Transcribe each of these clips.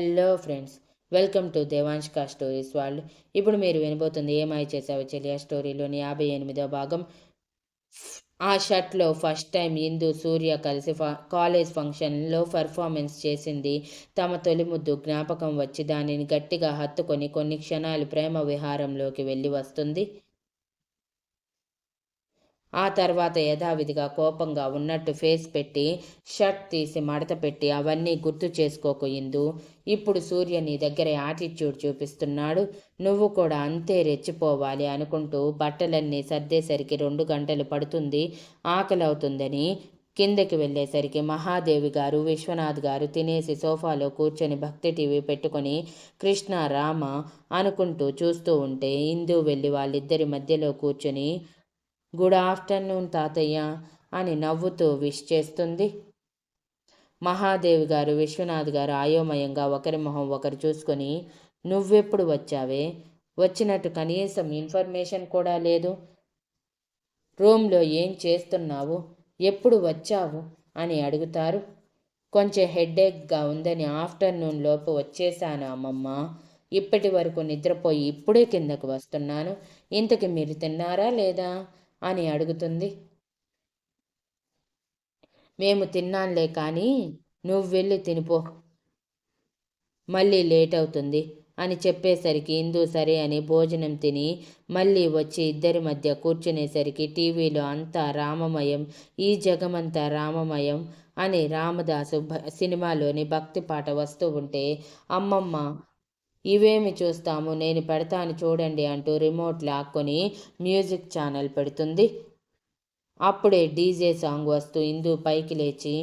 Hello friends welcome to Devanshika stories వాళ్ళు ఇప్పుడు మీరు వినబోతుంది ఏమై చేసావు చెలియా స్టోరీలోని యాభై ఎనిమిదో భాగం. ఆ షర్ట్లో ఫస్ట్ టైం ఇందు సూర్య కలిసి ఫ కాలేజ్ ఫంక్షన్లో పర్ఫార్మెన్స్ చేసింది. తమ తొలి ముద్దు జ్ఞాపకం వచ్చి దానిని గట్టిగా హత్తుకొని కొన్ని క్షణాలు ప్రేమ విహారంలోకి వెళ్ళి వస్తుంది. ఆ తర్వాత యథావిధిగా కోపంగా ఉన్నట్టు ఫేస్ పెట్టి షర్ట్ తీసి మడత పెట్టి అవన్నీ గుర్తు చేసుకోకు ఇందు. ఇప్పుడు సూర్య నీ దగ్గర యాటిట్యూడ్ చూపిస్తున్నాడు. నువ్వు కూడా అంతే రెచ్చిపోవాలి అనుకుంటూ బట్టలన్నీ సర్దేసరికి రెండు గంటలు పడుతుంది. ఆకలి అవుతుందని కిందకి వెళ్ళేసరికి మహాదేవి గారు విశ్వనాథ్ గారు తినేసి సోఫాలో కూర్చొని భక్తి టీవీ పెట్టుకొని కృష్ణ రామ అనుకుంటూ చూస్తూ ఉంటే ఇందు వెళ్ళి వాళ్ళిద్దరి మధ్యలో కూర్చొని గుడ్ ఆఫ్టర్నూన్ తాతయ్య అని నవ్వుతూ విష్ చేస్తుంది. మహాదేవి గారు విశ్వనాథ్ గారు ఆయోమయంగా ఒకరి మొహం ఒకరు చూసుకొని నువ్వెప్పుడు వచ్చావే? వచ్చినట్టు కనీసం ఇన్ఫర్మేషన్ కూడా లేదు. రూమ్లో ఏం చేస్తున్నావు? ఎప్పుడు వచ్చావు? అని అడుగుతారు. కొంచెం హెడ్ఏక్గా ఉందని ఆఫ్టర్నూన్ లోపు వచ్చేసాను అమ్మమ్మ. ఇప్పటి వరకు నిద్రపోయి ఇప్పుడే కిందకు వస్తున్నాను. ఇంతకి మీరు తిన్నారా లేదా? అని అడుగుతుంది. మేము తిన్నాంలే కానీ నువ్వు వెళ్ళి తినిపో. మళ్ళీ లేట్ అవుతుంది అని చెప్పేసరికి ఇందు సరే అని భోజనం తిని మళ్ళీ వచ్చి ఇద్దరి మధ్య కూర్చునేసరికి టీవీలో అంతా రామమయం ఈ జగమంతా రామమయం అని రామదాసు సినిమాలోని భక్తి పాట వస్తూ ఉంటే అమ్మమ్మ ఇవేమి చూస్తాము? నేను పెడతాను చూడండి అంటూ రిమోట్ లాక్కొని మ్యూజిక్ ఛానల్ పెడుతుంది. అప్పుడే డీజే సాంగ్ వస్తూ ఇందు పైకి లేచి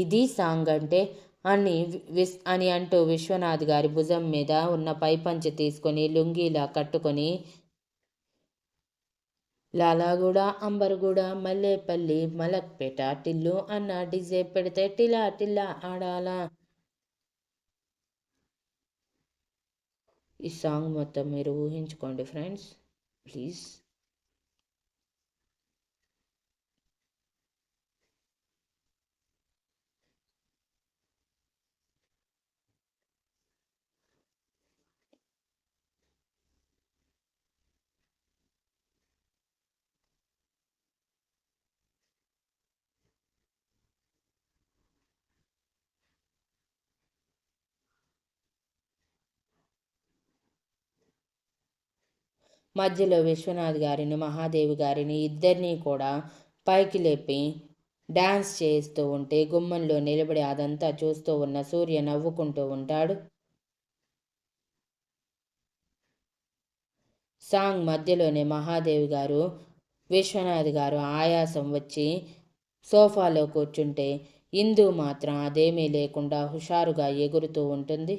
ఇది సాంగ్ అంటే అని విస్ అని అంటూ విశ్వనాథ్ గారి భుజం మీద ఉన్న పైపంచి తీసుకొని లుంగీలా కట్టుకొని లాలాగూడ అంబర్గూడ మల్లేపల్లి మలక్పేట టిల్లు అన్న డీజే పెడితే టిలా టిల్లా ఆడాలా ఈ సాంగ్ మొత్తం మీరు ఊహించుకోండి ఫ్రెండ్స్. ప్లీజ్. మధ్యలో విశ్వనాథ్ గారిని మహాదేవి గారిని ఇద్దరినీ కూడా పైకి లేపి డ్యాన్స్ చేస్తూ ఉంటే గుమ్మంలో నిలబడి అదంతా చూస్తూ ఉన్న సూర్య నవ్వుకుంటూ ఉంటాడు. సాంగ్ మధ్యలోనే మహాదేవి గారు విశ్వనాథ్ గారు ఆయాసం వచ్చి సోఫాలో కూర్చుంటే ఇందు మాత్రం అదేమీ లేకుండా హుషారుగా ఎగురుతూ ఉంటుంది.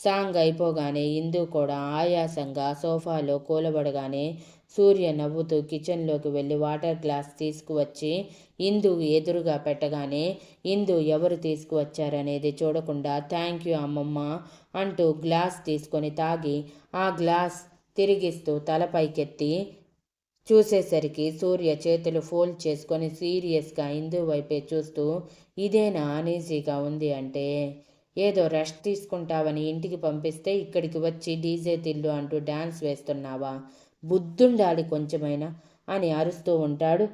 సాంగ్ అయిపోగానే ఇందు కూడా ఆయాసంగా సోఫాలో కూలబడగానే సూర్య నవ్వుతూ కిచెన్లోకి వెళ్ళి వాటర్ గ్లాస్ తీసుకువచ్చి ఇందు ఎదురుగా పెట్టగానే ఇందు ఎవరు తీసుకువచ్చారనేది చూడకుండా థ్యాంక్ యూ అమ్మమ్మ అంటూ గ్లాస్ తీసుకొని తాగి ఆ గ్లాస్ తిరిగిస్తూ తలపైకెత్తి చూసేసరికి సూర్య చేతులు ఫోల్డ్ చేసుకొని సీరియస్గా ఇందు వైపే చూస్తూ ఇదేనా అనీజీగా ఉంది అంటే ఏదో రెస్ట్ తీసుకుంటావని ఇంటికి పంపిస్తే ఇక్కడికి వచ్చి డీజే తిల్లు అంటూ డ్యాన్స్ వేస్తున్నావా? బుద్ధుండాలి కొంచెమైనా అని అరుస్తూ ఉంటాడు.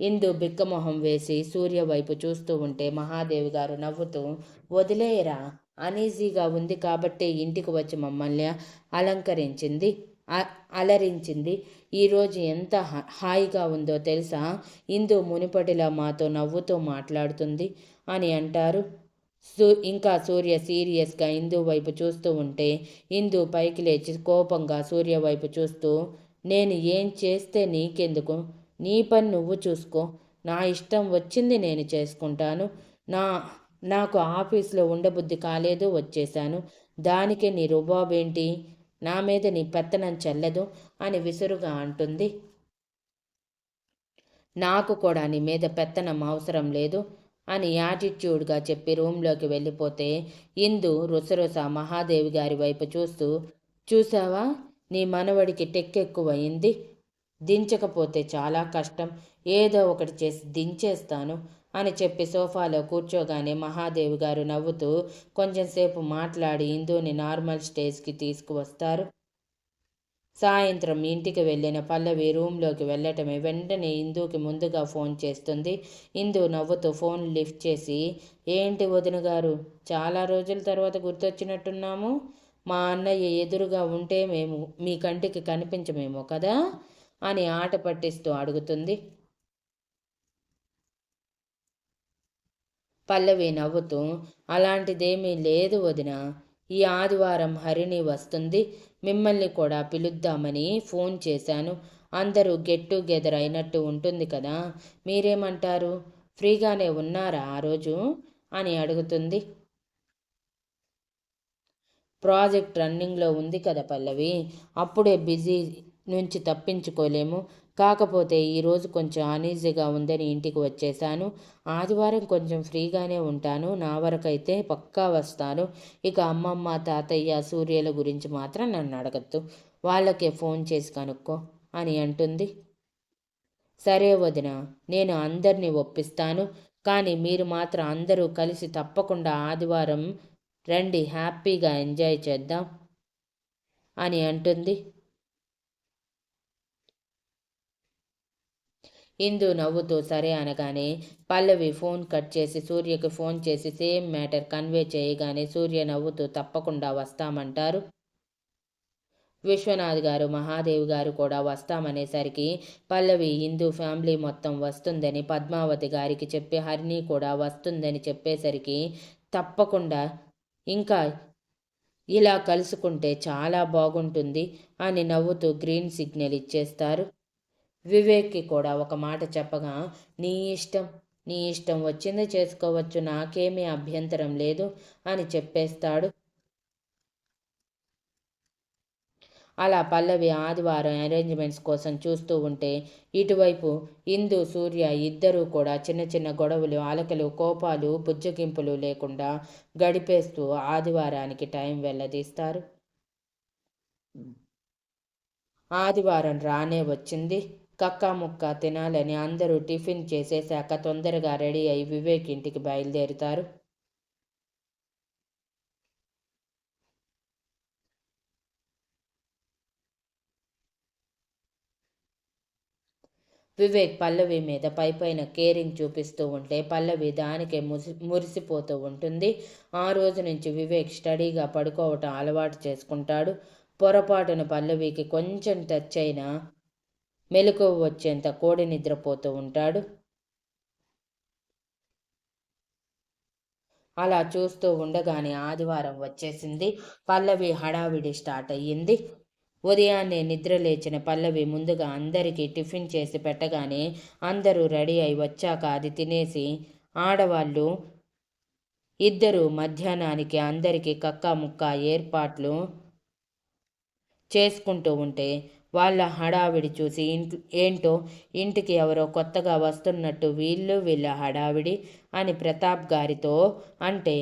ఇందు బిక్కమొహం వేసి సూర్య వైపు చూస్తూ ఉంటే మహాదేవి గారు నవ్వుతూ వదిలేయరా అనీజీగా ఉంది కాబట్టే ఇంటికి వచ్చి మమ్మల్ని అలంకరించింది అలరించింది. ఈరోజు ఎంత హాయిగా ఉందో తెలుసా? ఇందు మునిపటిలా మాతో నవ్వుతూ మాట్లాడుతుంది అని అంటారు. సూ ఇంకా సూర్య సీరియస్గా ఇందు వైపు చూస్తూ ఉంటే ఇందు పైకి లేచి కోపంగా సూర్య వైపు చూస్తూ నేను ఏం చేస్తే నీకెందుకు? నీ పని నువ్వు చూసుకో. నా ఇష్టం వచ్చింది నేను చేసుకుంటాను. నా నాకు ఆఫీస్లో ఉండబుద్ధి కాలేదు వచ్చేశాను. దానికే నీ రుబాబేంటి? నా మీద నీ పెత్తనం చెల్లదు అని విసురుగా అంటుంది. నాకు కూడా నీ మీద పెత్తనం అవసరం లేదు. అని యాటిట్యూడ్గా చెప్పి రూమ్లోకి వెళ్ళిపోతే ఇందు రుసరుస మహాదేవి గారి వైపు చూస్తూ చూసావా నీ మనవడికి టెక్కెక్కువయింది. దించకపోతే చాలా కష్టం. ఏదో ఒకటి చేసి దించేస్తాను అని చెప్పి సోఫాలో కూర్చోగానే మహాదేవి గారు నవ్వుతూ కొంచెంసేపు మాట్లాడి ఇందుని నార్మల్ స్టేజ్కి తీసుకువస్తారు. సాయంత్రం ఇంటికి వెళ్ళిన పల్లవి రూమ్లోకి వెళ్ళటమే వెంటనే ఇందుకి ముందుగా ఫోన్ చేస్తుంది. ఇందు నవ్వుతూ ఫోన్ లిఫ్ట్ చేసి ఏంటి వదిన గారు చాలా రోజుల తర్వాత గుర్తొచ్చినట్టున్నాము. మా అన్నయ్య ఎదురుగా ఉంటే మేము మీ కంటికి కనిపించమేమో కదా అని ఆట పట్టిస్తూ అడుగుతుంది. పల్లవి నవ్వుతూ అలాంటిదేమీ లేదు వదిన. ఈ ఆదివారం హరిణి వస్తుంది. మిమ్మల్ని కూడా పిలుద్దామని ఫోన్ చేశాను. అందరూ గెట్ టుగెదర్ అయినట్టు ఉంటుంది కదా. మీరేమంటారు? ఫ్రీగానే ఉన్నారా ఆ రోజు? అని అడుగుతుంది. ప్రాజెక్ట్ రన్నింగ్లో ఉంది కదా పల్లవి. అప్పుడే బిజీ నుంచి తప్పించుకోలేము. కాకపోతే ఈరోజు కొంచెం అనీజీగా ఉందని ఇంటికి వచ్చేసాను. ఆదివారం కొంచెం ఫ్రీగానే ఉంటాను. నా వరకైతే పక్కా వస్తాను. ఇక అమ్మమ్మ తాతయ్య సూర్యుల గురించి మాత్రం నన్ను అడగద్దు. వాళ్ళకే ఫోన్ చేసి కనుక్కో అని అంటుంది. సరే వదిన నేను అందరినీ ఒప్పిస్తాను. కానీ మీరు మాత్రం అందరూ కలిసి తప్పకుండా ఆదివారం రండి హ్యాపీగా ఎంజాయ్ చేద్దాం అని అంటుంది. ఇందు నవ్వుతూ సరే అనగానే పల్లవి ఫోన్ కట్ చేసి సూర్యకి ఫోన్ చేసి సేమ్ మ్యాటర్ కన్వే చేయగానే సూర్య నవ్వుతూ తప్పకుండా వస్తామంటారు. విశ్వనాథ్ గారు మహాదేవ్ గారు కూడా వస్తామనేసరికి పల్లవి హిందూ ఫ్యామిలీ మొత్తం వస్తుందని పద్మావతి గారికి చెప్పి హరిణి కూడా వస్తుందని చెప్పేసరికి తప్పకుండా ఇంకా ఇలా కలుసుకుంటే చాలా బాగుంటుంది అని నవ్వుతూ గ్రీన్ సిగ్నల్ ఇచ్చేస్తారు. వివేక్కి కూడా ఒక మాట చెప్పగా నీ ఇష్టం నీ ఇష్టం వచ్చింది చేసుకోవచ్చు నాకేమీ అభ్యంతరం లేదు అని చెప్పేస్తాడు. అలా పల్లవి ఆదివారం అరేంజ్మెంట్స్ కోసం చూస్తూ ఉంటే ఇటువైపు ఇందు సూర్య ఇద్దరూ కూడా చిన్న చిన్న గొడవలు అలకలు కోపాలు బుజ్జగింపులు లేకుండా గడిపేస్తూ ఆదివారానికి టైం వెళ్ళదీస్తారు ఆదివారం రానే వచ్చింది. కక్క ముక్క తినాలని అందరూ టిఫిన్ చేసేశాక తొందరగా రెడీ అయి వివేక్ ఇంటికి బయలుదేరుతారు. వివేక్ పల్లవి మీద పై పైన కేరింగ్ చూపిస్తూ ఉంటే పల్లవి దానికే ముసి మురిసిపోతూ ఉంటుంది. ఆ రోజు నుంచి వివేక్ స్టడీగా పడుకోవటం అలవాటు చేసుకుంటాడు. పొరపాటున పల్లవికి కొంచెం టచ్ అయినా మెలకు వచ్చేంత కోడి నిద్రపోతూ ఉంటాడు. అలా చూస్తూ ఉండగానే ఆదివారం వచ్చేసింది. పల్లవి హడావిడి స్టార్ట్ అయ్యింది. ఉదయాన్నే నిద్రలేచిన పల్లవి ముందుగా అందరికీ టిఫిన్ చేసి పెట్టగానే అందరూ రెడీ అయి వచ్చాక అది తినేసి ఆడవాళ్ళు ఇద్దరు మధ్యాహ్నానికి అందరికీ కక్కా ముక్క ఏర్పాట్లు చేసుకుంటూ ఉంటే వాళ్ళ హడావిడి చూసి ఇంట్ ఏంటో ఇంటికి ఎవరో కొత్తగా వస్తున్నట్టు వీళ్ళు వీళ్ళ హడావిడి అని ప్రతాప్ గారితో అంటే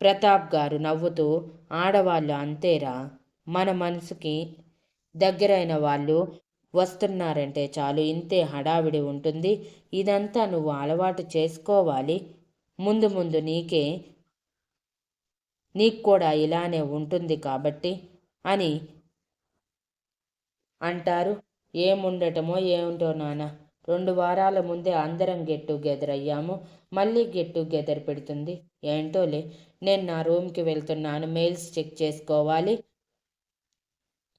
ప్రతాప్ గారు నవ్వుతూ ఆడవాళ్ళు అంతేరా మన మనసుకి దగ్గరైన వాళ్ళు వస్తున్నారంటే చాలు ఇంతే హడావిడి ఉంటుంది. ఇదంతా నువ్వు అలవాటు చేసుకోవాలి. ముందు ముందు నీకే నీకు కూడా ఇలానే ఉంటుంది కాబట్టి అని అంటారు. ఏముండటమో ఏమిటో నాన్న రెండు వారాల ముందే అందరం గెట్ టుగెదర్ అయ్యాము. మళ్ళీ గెట్ టుగెదర్ పెడుతుంది. ఏంటోలే నేను నా రూమ్కి వెళ్తున్నాను. మెయిల్స్ చెక్ చేసుకోవాలి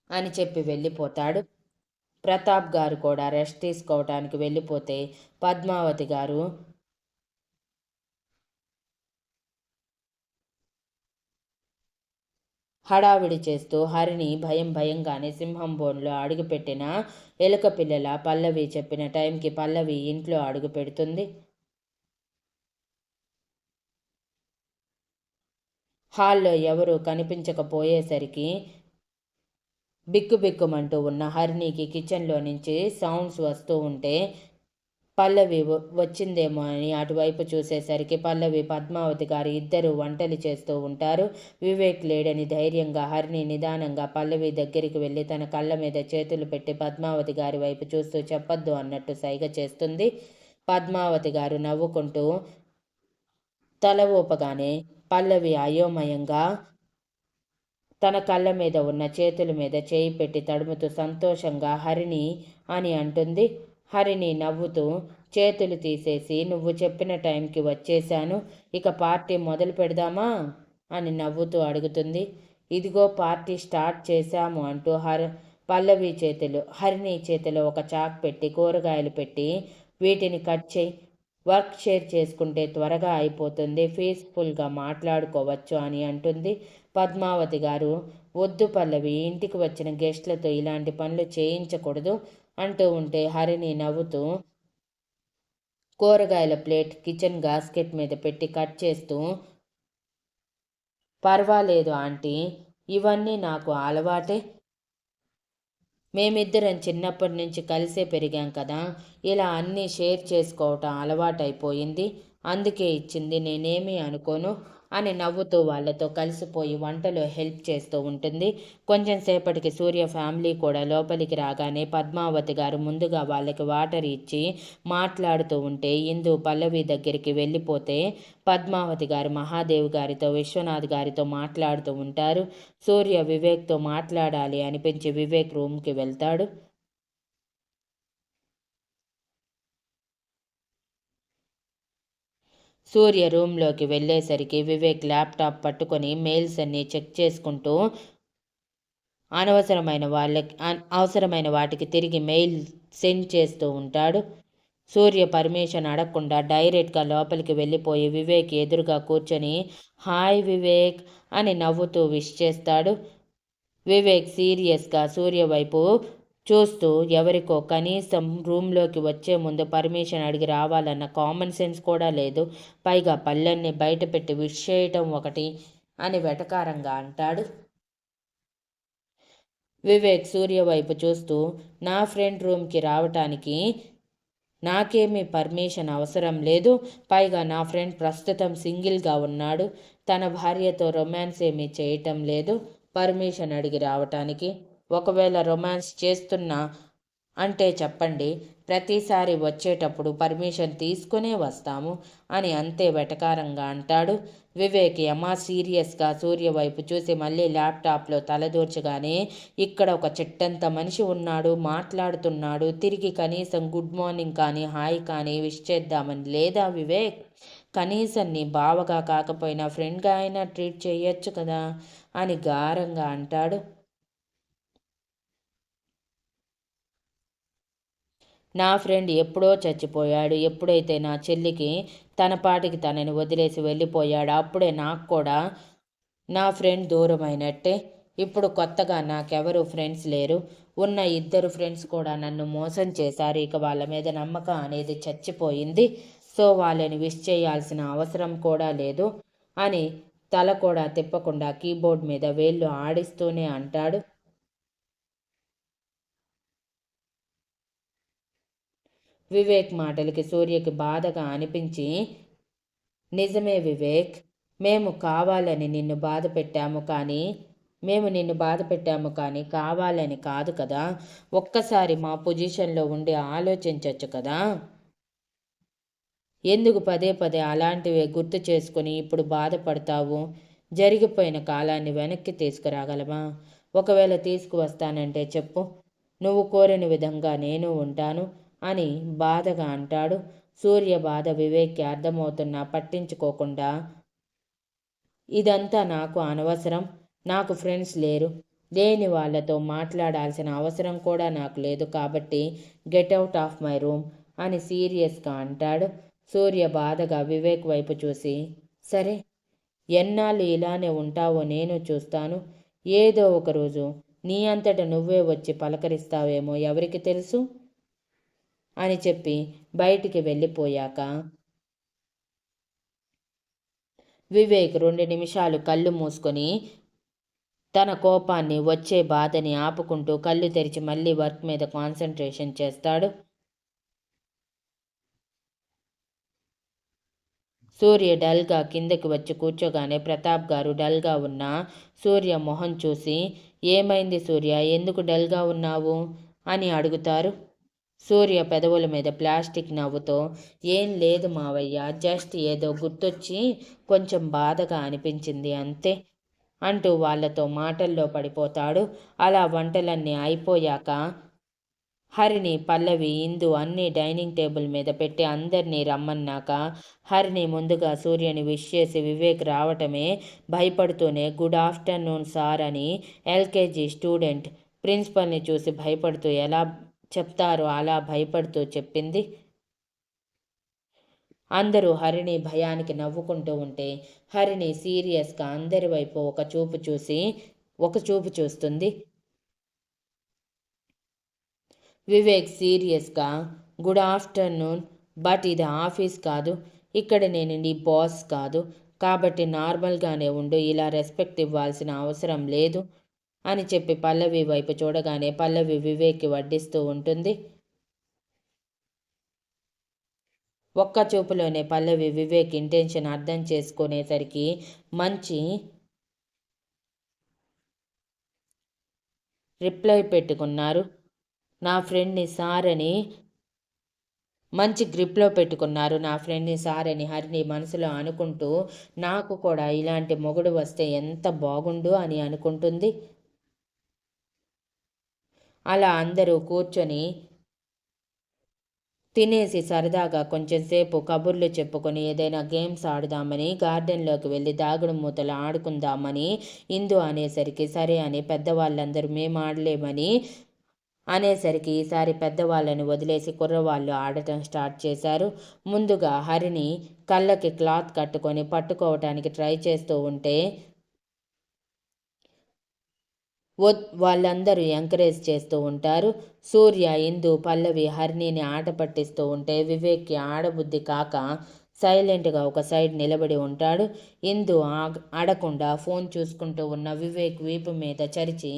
అని చెప్పి వెళ్ళిపోతాడు. ప్రతాప్ గారు కూడా రెస్ట్ తీసుకోవటానికి వెళ్ళిపోతే పద్మావతి గారు హడావిడి చేస్తూ హరిని భయం భయంగానే సింహం బోన్లో అడుగుపెట్టిన ఎలుక పిల్లల పల్లవి చెప్పిన టైంకి పల్లవి ఇంట్లో అడుగు పెడుతుంది. హాల్లో ఎవరూ కనిపించకపోయేసరికి బిక్కుబిక్కుమంటూ ఉన్న హరిణికి కిచెన్లో నుంచి సౌండ్స్ వస్తూ ఉంటే పల్లవి వచ్చిందేమో అని అటువైపు చూసేసరికి పల్లవి పద్మావతి గారు ఇద్దరు వంటలు చేస్తూ ఉంటారు. వివేక్ లేడని ధైర్యంగా హరిని నిదానంగా పల్లవి దగ్గరికి వెళ్ళి తన కళ్ళ మీద చేతులు పెట్టి పద్మావతి గారి వైపు చూస్తూ చెప్పొద్దు అన్నట్టు సైగ చేస్తుంది. పద్మావతి గారు నవ్వుకుంటూ తల ఊపగానే పల్లవి అయోమయంగా తన కళ్ళ మీద ఉన్న చేతుల మీద చేయి పెట్టి తడుముతూ సంతోషంగా హరిణి అని అంటుంది. హరిణి నవ్వుతూ చేతులు తీసేసి నువ్వు చెప్పిన టైంకి వచ్చేశాను. ఇక పార్టీ మొదలు పెడదామా? అని నవ్వుతూ అడుగుతుంది. ఇదిగో పార్టీ స్టార్ట్ చేశాము అంటూ హర పల్లవి చేతులు హరిణి చేతిలో ఒక చాక్ పెట్టి కూరగాయలు పెట్టి వీటిని కట్ చేయి వర్క్ షేర్ చేసుకుంటే త్వరగా అయిపోతుంది. పీస్ఫుల్గా మాట్లాడుకోవచ్చు అని అంటుంది పద్మావతి గారు. వద్దు పల్లవి ఇంటికి వచ్చిన గెస్ట్లతో ఇలాంటి పనులు చేయించకూడదు. అంటూ ఉంటే హరిని నవ్వుతూ కూరగాయల ప్లేట్ కిచెన్ గాస్కెట్ మీద పెట్టి కట్ చేస్తూ పర్వాలేదు ఆంటీ ఇవన్నీ నాకు అలవాటే. మేమిద్దరం చిన్నప్పటి నుంచి కలిసే పెరిగాం కదా. ఇలా అన్నీ షేర్ చేసుకోవటం అలవాటైపోయింది. అందుకే ఇచ్చింది నేనేమీ అనుకోను. అని నవ్వుతూ వాళ్ళతో కలిసిపోయి వంటలో హెల్ప్ చేస్తూ ఉంటుంది. కొంచెం సేపటికి సూర్య ఫ్యామిలీ కూడా లోపలికి రాగానే పద్మావతి గారు ముందుగా వాళ్ళకి వాటర్ ఇచ్చి మాట్లాడుతూ ఉంటే ఇందు పల్లవి దగ్గరికి వెళ్ళిపోతే పద్మావతి గారు మహాదేవ్ గారితో విశ్వనాథ్ గారితో మాట్లాడుతూ ఉంటారు. సూర్య వివేక్తో మాట్లాడాలి అనిపించి వివేక్ రూమ్కి వెళ్తాడు. సూర్య రూమ్లోకి వెళ్ళేసరికి వివేక్ ల్యాప్టాప్ పట్టుకొని మెయిల్స్ అన్నీ చెక్ చేసుకుంటూ అనవసరమైన వాళ్ళకి అవసరమైన వాటికి తిరిగి మెయిల్ సెండ్ చేస్తూ ఉంటాడు. సూర్య పర్మిషన్ అడగకుండా డైరెక్ట్గా లోపలికి వెళ్ళిపోయి వివేక్ ఎదురుగా కూర్చొని హాయ్ వివేక్ అని నవ్వుతూ విష్ చేస్తాడు. వివేక్ సీరియస్గా సూర్య వైపు చూస్తూ ఎవరికో కనీసం రూమ్లోకి వచ్చే ముందు పర్మిషన్ అడిగి రావాలన్న కామన్ సెన్స్ కూడా లేదు. పైగా పళ్ళెన్ని బయట పెట్టి విష్ చేయటం ఒకటి అని వెటకారంగా అంటాడు. వివేక్ సూర్య వైపు చూస్తూ నా ఫ్రెండ్ రూమ్కి రావటానికి నాకేమీ పర్మిషన్ అవసరం లేదు. పైగా నా ఫ్రెండ్ ప్రస్తుతం సింగిల్గా ఉన్నాడు. తన భార్యతో రొమాన్స్ ఏమీ చేయటం లేదు. పర్మిషన్ అడిగి రావటానికి ఒకవేళ రొమాన్స్ చేస్తున్నా అంటే చెప్పండి ప్రతిసారి వచ్చేటప్పుడు పర్మిషన్ తీసుకునే వస్తాము అని అంతే వెటకారంగా అంటాడు. వివేక్ యమా సీరియస్గా సూర్య వైపు చూసి మళ్ళీ ల్యాప్టాప్లో తలదూర్చగానే ఇక్కడ ఒక చెట్టంత మనిషి ఉన్నాడు మాట్లాడుతున్నాడు. తిరిగి కనీసం గుడ్ మార్నింగ్ కానీ హాయ్ కానీ విష్ చేద్దామని లేదా వివేక్ కనీసం నీ బావగా కాకపోయినా ఫ్రెండ్గా అయినా ట్రీట్ చేయొచ్చు కదా అని గారంగా అంటాడు. నా ఫ్రెండ్ ఎప్పుడో చచ్చిపోయాడు. ఎప్పుడైతే నా చెల్లికి తన పాటికి తనని వదిలేసి వెళ్ళిపోయాడు అప్పుడే నాకు కూడా నా ఫ్రెండ్ దూరమైనట్టే. ఇప్పుడు కొత్తగా నాకెవరు ఫ్రెండ్స్ లేరు. ఉన్న ఇద్దరు ఫ్రెండ్స్ కూడా నన్ను మోసం చేశారు. ఇక వాళ్ళ మీద నమ్మకం అనేది చచ్చిపోయింది. సో వాళ్ళని విష్ చేయాల్సిన అవసరం కూడా లేదు అని తల కూడా తిప్పకుండా కీబోర్డ్ మీద వేళ్ళు ఆడిస్తూనే అంటాడు. వివేక్ మాటలకి సూర్యకి బాధగా అనిపించి నిజమే వివేక్ మేము కావాలని నిన్ను బాధ పెట్టాము కానీ మేము నిన్ను బాధ పెట్టాము కానీ కావాలని కాదు కదా. ఒక్కసారి మా పొజిషన్లో ఉండి ఆలోచించవచ్చు కదా. ఎందుకు పదే పదే అలాంటివే గుర్తు చేసుకుని ఇప్పుడు బాధపడతావు? జరిగిపోయిన కాలాన్ని వెనక్కి తీసుకురాగలమా ఒకవేళ తీసుకువస్తానంటే చెప్పు. నువ్వు కోరిన విధంగా నేను ఉంటాను. అని బాధగా అంటాడు. సూర్య బాధ వివేక్కి అర్థమవుతున్నా పట్టించుకోకుండా ఇదంతా నాకు అనవసరం. నాకు ఫ్రెండ్స్ లేరు. లేని వాళ్ళతో మాట్లాడాల్సిన అవసరం కూడా నాకు లేదు కాబట్టి get out of my room అని సీరియస్గా అంటాడు. సూర్య బాధగా వివేక్ వైపు చూసి సరే ఎన్నాళ్ళు ఇలానే ఉంటావో నేను చూస్తాను. ఏదో ఒకరోజు నీ అంతట నువ్వే వచ్చి పలకరిస్తావేమో ఎవరికి తెలుసు? అని చెప్పి బయటికి వెళ్ళిపోయాక వివేక్ రెండు నిమిషాలు కళ్ళు మూసుకొని తన కోపాన్ని వచ్చే బాధని ఆపుకుంటూ కళ్ళు తెరిచి మళ్ళీ వర్క్ మీద కాన్సన్ట్రేషన్ చేస్తాడు. సూర్య డల్గా కిందకి వచ్చి కూర్చోగానే ప్రతాప్ గారు డల్గా ఉన్న సూర్య మొహం చూసి ఏమైంది సూర్య? ఎందుకు డల్గా ఉన్నావు? అని అడుగుతారు. సూర్య పెదవుల మీద ప్లాస్టిక్ నవ్వుతో ఏం లేదు మావయ్య జస్ట్ ఏదో గుర్తొచ్చి కొంచెం బాధగా అనిపించింది అంతే అంటూ వాళ్ళతో మాటల్లో పడిపోతాడు. అలా వంటలన్నీ అయిపోయాక హరిని పల్లవి ఇందు అన్ని డైనింగ్ టేబుల్ మీద పెట్టి అందరినీ రమ్మన్నాక హరిని ముందుగా సూర్యని విష్ చేసి వివేక్ రావటమే భయపడుతూనే గుడ్ ఆఫ్టర్నూన్ సార్ అని ఎల్కేజీ స్టూడెంట్ ప్రిన్సిపల్ని చూసి భయపడుతూ ఎలా చెప్తారు. అలా భయపడుతూ చెప్పింది. అందరూ హరిణి భయానికి నవ్వుకుంటూ ఉంటే హరిణి సీరియస్గా అందరి వైపు ఒక చూపు చూసి ఒక చూపు చూస్తుంది. వివేక్ సీరియస్గా గుడ్ ఆఫ్టర్నూన్ బట్ ఇది ఆఫీస్ కాదు. ఇక్కడ నేను నీ బాస్ కాదు. కాబట్టి నార్మల్గానే ఉండు. ఇలా రెస్పెక్ట్ ఇవ్వాల్సిన అవసరం లేదు. అని చెప్పి పల్లవి వైపు చూడగానే పల్లవి వివేక్కి వడ్డిస్తూ ఉంటుంది. ఒక్క చూపులోనే పల్లవి వివేక్ ఇంటెన్షన్ అర్థం చేసుకునేసరికి మంచి రిప్లై పెట్టుకున్నారు. నా ఫ్రెండ్ని సార్ అని మంచి గ్రిప్లో పెట్టుకున్నారు. నా ఫ్రెండ్ని సారని హరిని మనసులో అనుకుంటూ నాకు కూడా ఇలాంటి మొగుడు వస్తే ఎంత బాగుండు అని అనుకుంటుంది. అలా అందరూ కూర్చొని తినేసి సరదాగా కొంచెం సేపు కబుర్లు చెప్పుకొని ఏదైనా గేమ్స్ ఆడుదామని గార్డెన్లోకి వెళ్ళి దాగుడు మూతలు ఆడుకుందామని ఇందు అనేసరికి సరే అని పెద్దవాళ్ళందరూ మేము ఆడలేమని అనేసరికి ఈసారి పెద్దవాళ్ళని వదిలేసి కుర్రవాళ్ళు ఆడటం స్టార్ట్ చేశారు. ముందుగా హరిని కళ్ళకి క్లాత్ కట్టుకొని పట్టుకోవటానికి ట్రై చేస్తూ ఉంటే వాళ్ళందరూ ఎంకరేజ్ చేస్తూ ఉంటారు. సూర్య ఇందు పల్లవి హరిణిని ఆట పట్టిస్తూ ఉంటే వివేక్కి ఆడబుద్ధి కాక సైలెంట్గా ఒక సైడ్ నిలబడి ఉంటాడు. ఇందు ఆడకుండా ఫోన్ చూసుకుంటూ ఉన్న వివేక్ వీపు మీద చరిచి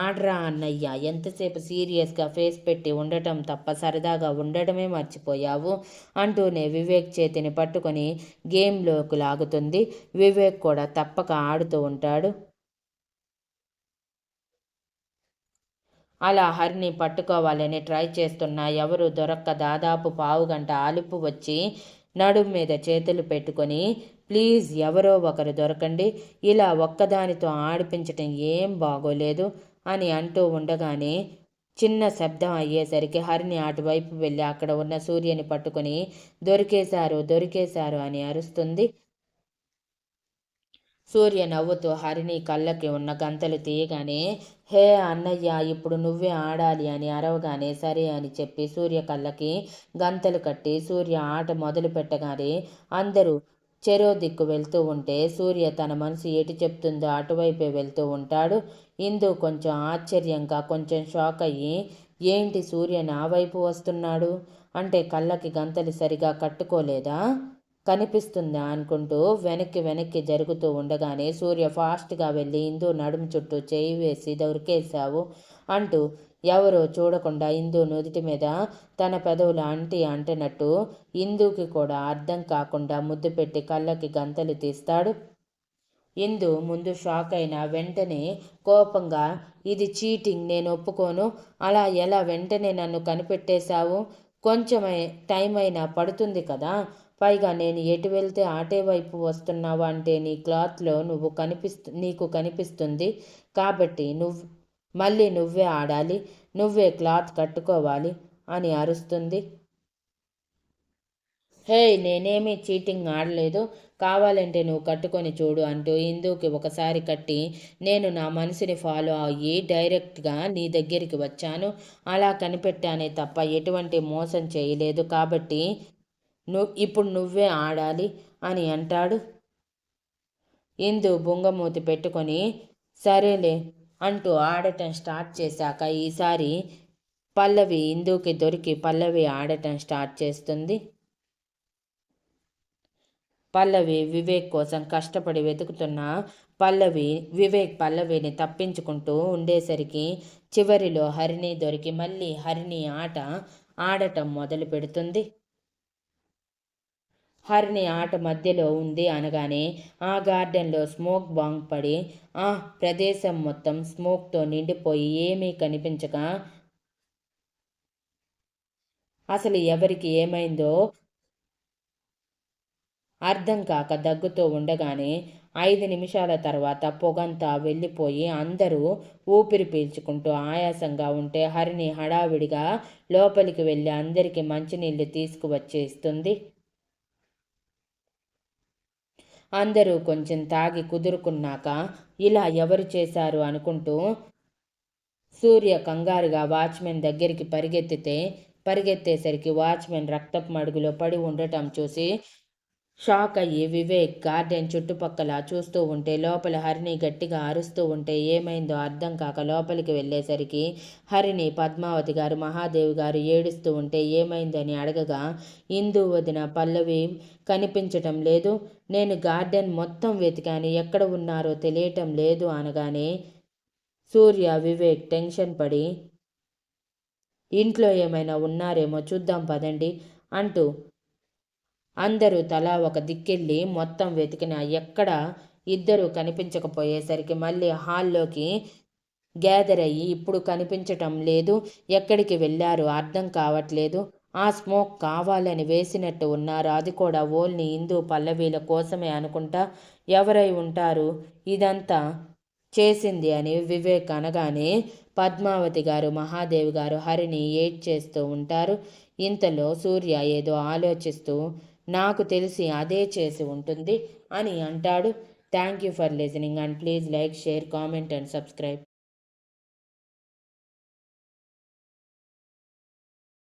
ఆడ్రా అన్నయ్య ఎంతసేపు సీరియస్గా ఫేస్ పెట్టి ఉండటం తప్ప సరదాగా ఉండటమే మర్చిపోయావు అంటూనే వివేక్ చేతిని పట్టుకొని గేమ్లోకి లాగుతుంది. వివేక్ కూడా తప్పక ఆడుతూ ఉంటాడు. అలా హరిని పట్టుకోవాలని ట్రై చేస్తున్నా ఎవరు దొరక్క దాదాపు పావు గంట ఆలుపు వచ్చి నడుం మీద చేతులు పెట్టుకొని ప్లీజ్ ఎవరో ఒకరు దొరకండి ఇలా ఒక్కదానితో ఆడిపించటం ఏం బాగోలేదు అని అంటూ ఉండగానే చిన్న శబ్దం అయ్యేసరికి హరిని అటువైపు వెళ్ళి అక్కడ ఉన్న సూర్యని పట్టుకుని దొరికేశారు దొరికేశారు అని అరుస్తుంది. సూర్య నవ్వుతూ హరిని కళ్ళకి ఉన్న గంతలు తీయగానే హే అన్నయ్య ఇప్పుడు నువ్వే ఆడాలి అని అరవగానే సరే అని చెప్పి సూర్య కళ్ళకి గంతలు కట్టి సూర్య ఆట మొదలు పెట్టగానే అందరూ చెరో దిక్కు వెళ్తూ ఉంటే సూర్య తన మనసు ఎటు చెప్తుందో అటువైపే వెళ్తూ ఉంటాడు. ఇందు కొంచెం ఆశ్చర్యంగా కొంచెం షాక్ అయ్యి ఏంటి సూర్య నా వైపు వస్తున్నాడు? అంటే కళ్ళకి గంతలు సరిగా కట్టుకోలేదా? కనిపిస్తుందా అనుకుంటూ వెనక్కి వెనక్కి జరుగుతూ ఉండగానే సూర్య ఫాస్ట్గా వెళ్ళి ఇందు నడుము చుట్టూ చేయి వేసి దొరికేశావు అంటూ ఎవరో చూడకుండా ఇందు నుదుటి మీద తన పెదవులు అంటి అంటినట్టు ఇందుకి కూడా అర్థం కాకుండా ముద్దు పెట్టి కళ్ళకి గంతలు తీస్తాడు. ఇందు ముందు షాక్ అయిన వెంటనే కోపంగా ఇది చీటింగ్ నేను ఒప్పుకోను. అలా ఎలా వెంటనే నన్ను కనిపెట్టేశావు? కొంచెమే టైం అయినా పడుతుంది కదా. పైగా నేను ఎటు వెళ్తే ఆటే వైపు వస్తున్నావా అంటే నీ క్లాత్లో నువ్వు కనిపిస్తు నీకు కనిపిస్తుంది కాబట్టి నువ్వు మళ్ళీ నువ్వే ఆడాలి నువ్వే క్లాత్ కట్టుకోవాలి అని అరుస్తుంది. హే నేనేమీ చీటింగ్ ఆడలేదు. కావాలంటే నువ్వు కట్టుకొని చూడు అంటూ ఇందుకి ఒకసారి కట్టి నేను నా మనసుని ఫాలో అయ్యి డైరెక్ట్గా నీ దగ్గరికి వచ్చాను. అలా కనిపెట్టానే తప్ప ఎటువంటి మోసం చేయలేదు కాబట్టి నువ్వు ఇప్పుడు నువ్వే ఆడాలి అని అంటాడు. ఇందు బుంగమూతి పెట్టుకొని సరేలే అంటూ ఆడటం స్టార్ట్ చేశాక ఈసారి పల్లవి ఇందుకి దొరికి పల్లవి ఆడటం స్టార్ట్ చేస్తుంది. పల్లవి వివేక్ కోసం కష్టపడి వెతుకుతున్న పల్లవి వివేక్ పల్లవిని తప్పించుకుంటూ ఉండేసరికి చివరిలో హరిణి దొరికి మళ్ళీ హరిణి ఆట ఆడటం మొదలు పెడుతుంది హరిని ఆట మధ్యలో ఉంది అనగానే ఆ గార్డెన్లో స్మోక్ బాంగ్ పడి ఆ ప్రదేశం మొత్తం స్మోక్తో నిండిపోయి ఏమీ కనిపించక అసలు ఎవరికి ఏమైందో అర్థం కాక దగ్గుతూ ఉండగానే ఐదు నిమిషాల తర్వాత పొగంతా వెళ్ళిపోయి అందరూ ఊపిరి పీల్చుకుంటూ ఆయాసంగా ఉంటే హరిని హడావిడిగా లోపలికి వెళ్ళి అందరికీ మంచినీళ్ళు తీసుకువచ్చేస్తుంది. అందరూ కొంచెం తాగి కుదురుకున్నాక ఇలా ఎవరు చేశారు అనుకుంటూ సూర్య కంగారుగా వాచ్మెన్ దగ్గరికి పరిగెత్తితే పరిగెత్తేసరికి వాచ్మెన్ రక్తపు మడుగులో పడి ఉండటం చూసి షాక్ అయ్యి వివేక్ గార్డెన్ చుట్టుపక్కల చూస్తూ ఉంటే లోపల హరిని గట్టిగా అరుస్తూ ఉంటే ఏమైందో అర్థం కాక లోపలికి వెళ్ళేసరికి హరిని పద్మావతి గారు మహాదేవి గారు ఏడుస్తూ ఉంటే ఏమైందని అడగగా ఇందు వదిన పల్లవి కనిపించటం లేదు. నేను గార్డెన్ మొత్తం వెతికాను. ఎక్కడ ఉన్నారో తెలియటం లేదు అనగానే సూర్య వివేక్ టెన్షన్ పడి ఇంట్లో ఏమైనా ఉన్నారేమో చూద్దాం పదండి అంటూ అందరూ తలా ఒక దిక్కెళ్ళి మొత్తం వెతికిన ఎక్కడ ఇద్దరు కనిపించకపోయేసరికి మళ్ళీ హాల్లోకి గ్యాదర్ అయ్యి ఇప్పుడు కనిపించటం లేదు. ఎక్కడికి వెళ్ళారు? అర్థం కావట్లేదు. ఆ స్మోక్ కావాలని వేసినట్టు ఉన్నారు. అది కూడా ఓల్ని హిందూ పల్లవీల కోసమే అనుకుంటా ఎవరై ఉంటారు? ఇదంతా చేసింది అని వివేక్ అనగానే పద్మావతి గారు మహాదేవి గారు హరిని ఏడ్ చేస్తూ ఉంటారు. ఇంతలో సూర్య ఏదో ఆలోచిస్తూ నాకు తెలిసి అదే చేసి ఉంటుంది అని అంటాడు. Thank you for listening and please like share comment and subscribe